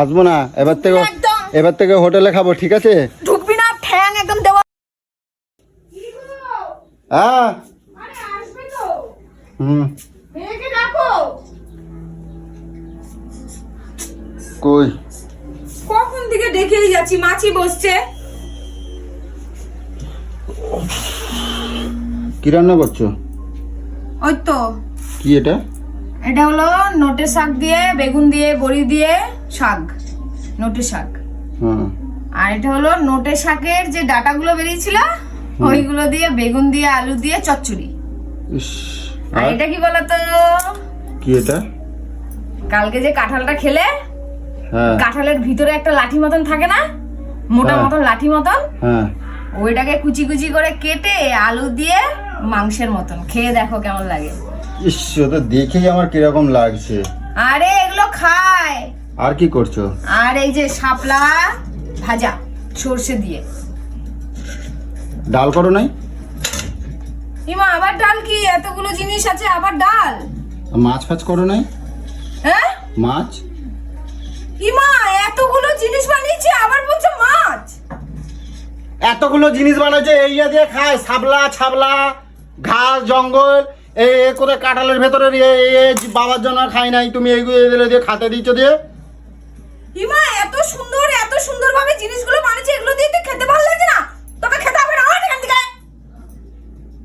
আসব না। এবার থেকে একদম। এবার থেকে হোটেলে খাব ঠিক আছে? ঢুকবি না ঠ্যাং একদম দেওয়া হ্যাঁ আরে আসবে তো। হুম। কই? কখন দিকে ডেকেই যাচ্ছি? মাছি বসছে। কি রান্না করছ? ওই তো। কি এটা? এটা হলো নোটে শাক দিয়ে বেগুন দিয়ে বড়ি দিয়ে শাক নোটে শাক। আর এটা হলো নোটে শাকের যে ডাটাগুলো বেরিয়েছিল ওইগুলো দিয়ে বেগুন দিয়ে আলু দিয়ে চচ্চড়ি। আর আর? এটা কি বলতো? কি এটা? কালকে যে কাঁঠালটা খেলে হ্যাঁ। কাঁঠালের ভিতরে একটা লাঠি মতন থাকে না? মোটা হ্যাঁ। মতন লাঠি মতন? হ্যাঁ। ওইটাকে কুচি কুচি করে কেটে আলু দিয়ে মাংসের মতন। খেয়ে দেখো কেমন লাগে। ইস ওটা দেখেই আমার কীরকম লাগছে। আরে এগুলো খায়। আর কি করছ? আর এই যে শাপলা ভাজা সর্ষে দিয়ে। ডাল করো নাই? ইমা আবার ডাল কি? এতগুলো জিনিস আছে আবার ডাল? মাছ ফাছ করো নাই? হ্যাঁ? মাছ? ইমা এতগুলো জিনিস বানিয়েছি আবার বলছে মাছ। এতগুলো জিনিস বানাচ্ছে এই ইয়ে দিয়ে খায় সাবলা ছাবলা ঘাস জঙ্গল। এই এ করে কাঁঠালের ভেতরে? বাবার জন্য খাই নাই তুমি এইগুলো এগুলো দিয়ে খাতে দিচ্ছ দিয়ে? ইমা এত সুন্দর এত সুন্দর ভাবে জিনিসগুলো বানিয়েছে এগুলো দিয়ে খেতে ভালো লাগে না। তোকে খেতে হবে না আমার এখান থেকে।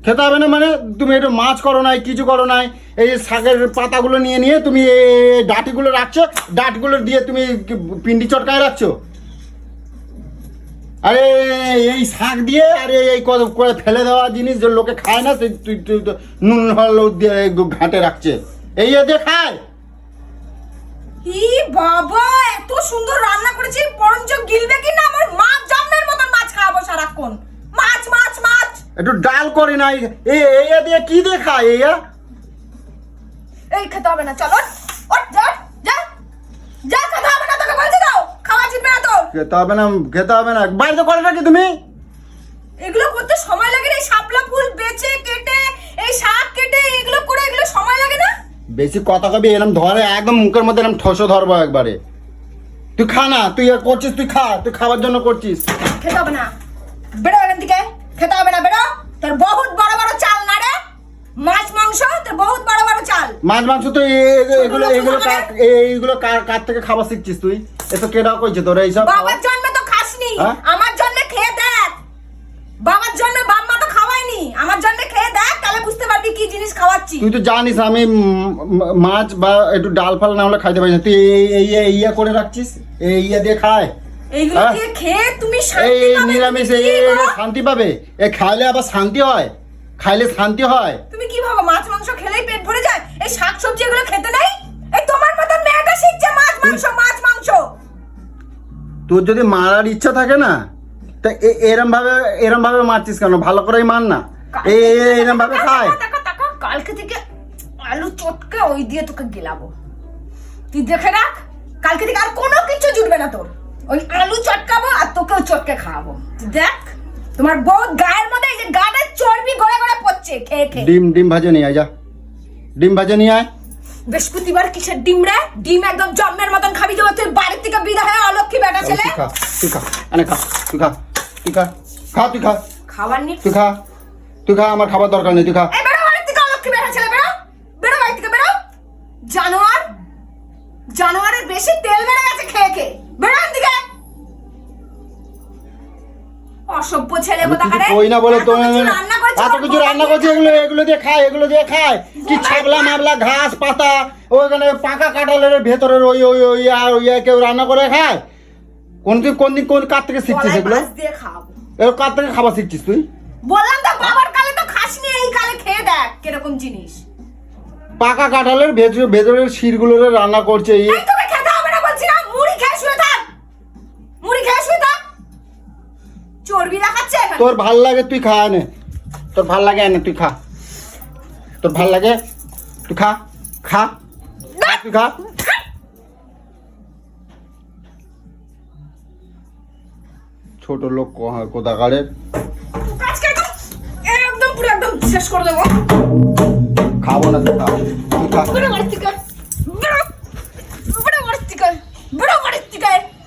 খেতে হবে না মানে তুমি একটু মাছ করো নাই কিছু করো নাই এই শাকের পাতাগুলো নিয়ে নিয়ে তুমি ডাটিগুলো রাখছো ডাটগুলো দিয়ে তুমি পিন্ডি চটকায় রাখছো? আরে এই শাক দিয়ে আরে এই কত করে ফেলে দেওয়া জিনিস যে লোকে খায় না সেই তুই তুই তো নুন হলুদ দিয়ে ঘাটে রাখছে। এই দিয়ে খায়। ই বাবা এত সুন্দর রান্না করেছি বরঞ্চ গিলবে কি না? আমার মাছ জন্মের মতন মাছ খাওয়াবো সারাক্ষণ। মাছ মাছ মাছ। একটু ডাল করে নাই এই এই দিয়ে কি দিয়ে খায় এই ইয়ে? এই খেতে হবে না চলো ওঠ যা যা যা খেতে হবে না তোকে বলছি দাও খাওয়া জিতবে না তোর খেতে হবে না খেতে হবে না। বাড়িতে করে নাকি তুমি? এগুলো করতে সময় লাগে না শাপলা ফুল বেচে কেটে এই শাক কেটে এগুলো করে এগুলো সময় লাগে না? বেশি কথা কবি এরম ধরে একদম মুখের মধ্যে এরম ঠসো ধরবো একবারে। তুই খা না তুই আর করছিস তুই খা তুই খাবার জন্য করছিস। খেতে হবে না। বেরো এখান থেকে খেতে হবে না বেরো। তোর বহুত বড় বড় চাল না রে মাছ মাংস তোর বহুত বড় বড় চাল মাছ মাংস তো এগুলো এগুলো এইগুলো কার কার থেকে খাবার শিখছিস তুই? এ তো কেডা কইছে তোর এইসব। বাবার জন্মে তো খাসনি। হ্যাঁ? আমার জন্য খেয়ে দেখ। বাবার জন্য বাপ মা তো খাওয়াইনি আমার জন্য খেয়ে দেখ তাহলে বুঝতে পারবি কি জিনিস খাওয়াচ্ছি। তুই তো জানিস আমি মাছ বা একটু ডাল ফাল না হলে খাইতে পারি না। তুই এই ইয়া করে রাখছিস? এই ইয়া দিয়ে খায়। এইগুলো হ্যাঁ? খেয়ে তুমি শান্তি পাবে নিরামিষ? শান্তি পাবে? এ খাইলে আবার শান্তি হয়। খাইলে শান্তি হয়। তুমি কি ভাবো মাছ মাংস খেলেই পেট ভরে এই শাক সবজি এগুলো খেতে নেই? এই তোমার মতন মেয়েটা শিখছে মাছ মাংস মাছ মাংস। তোর যদি মারার ইচ্ছা থাকে না তা এরম ভাবে এরম ভাবে মারছিস কেন? ভালো করেই মার না। এই এরম ভাবে খায়। কালকে থেকে আলু চটকে ওই দিয়ে তোকে গেলাবো। তুই দেখে রাখ কালকে থেকে আর কোনো কিছু জুটবে না তোর। ওই আলু চটকাবো আর তোকেও চটকে খাওয়াবো। দেখ তোমার বউ গায়ের মধ্যে এই যে গানের চর্বি গড়ে গড়ে পড়ছে খেয়ে খেয়ে। ডিম ডিম ভাজে নিয়ে আয় যা। ডিম ভাজে নিয়ে আয়। বৃহস্পতিবার কিসের ডিম রে? ডিম একদম জন্মের মতন খাবি যাব তুই বাড়ির থেকে বিদা হয়ে অলক্ষী বেটা ছেলে। তুই খা তুই খা এনে খা তুই খা তুই খা খা তুই খা। খাবার নিয়ে তুই খা তুই খা আমার খাবার দরকার নেই তুই খা। বেরো বাড়ির থেকে অলক্ষী বেটা ছেলে বেরো। বেরো বাড়ি থেকে বেরো। জানোয়ার জানোয়ারের বেশি তেল বেড়ে গেছে খেয়ে খেয়ে। বেরো থেকে অসভ্য ছেলে কোথাকারে। কই না বলে তো এত কিছু রান্না করছি এগুলো এগুলো দিয়ে খায় এগুলো দিয়ে খায়। কি ছাবলা মাবলা ঘাস পাতা ওইখানে পাকা কাঁঠালের ভেতরের ওই ওই ওই আর ওই কেউ রান্না করে খায়? কোন দিন কোন দিন কোন কার থেকে শিখছিস এগুলো? দিয়ে কার থেকে খাবার শিখছিস তুই? বললাম তো বাবার কালে তো খাসনি এই কালে খেয়ে দেখ কীরকম জিনিস। পাকা কাঁঠালের ভেতর ভেতরের শিরগুলো রান্না করছে এই তোকে খেতে হবে না বলছি না মুড়ি খেয়ে শুয়ে থাক। মুড়ি খেয়ে শুয়ে থাক। চর্বি দেখাচ্ছে তোর ভালো লাগে তুই খা এনে। তোর ভালো লাগে এনে তুই খা। তোর ভালো লাগে? তুই খা খা। তুই খা। ছোট লোক ক- কোথাকারের একদম একদম পুরো একদম শেষ করে দেবো। খাব না তুই খা। খা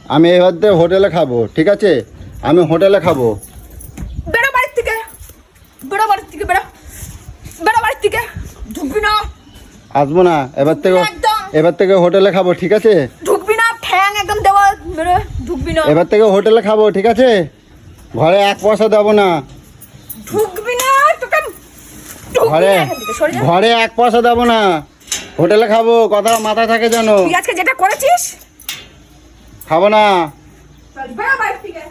আমি এবার হোটেলে খাব ঠিক আছে? আমি হোটেলে খাব বেরো বাড়ির থেকে বেরো বাড়ির থেকে বেরো বেরো বাড়ির থেকে ঢুকবি না আসব না। এবার থেকে এবার থেকে হোটেলে খাব ঠিক আছে? ঢুকবি না ঠ্যাং একদম দেওয়া ঢুকবি না। এবার থেকে হোটেলে খাব ঠিক আছে? ঘরে এক পয়সা দেবো না। ঢুকবি না তোকে ঘরে। ঘরে এক পয়সা দেবো না। হোটেলে খাব কথা মাথায় থাকে যেন। তুই আজকে যেটা করেছিস? খাব না। থেকে।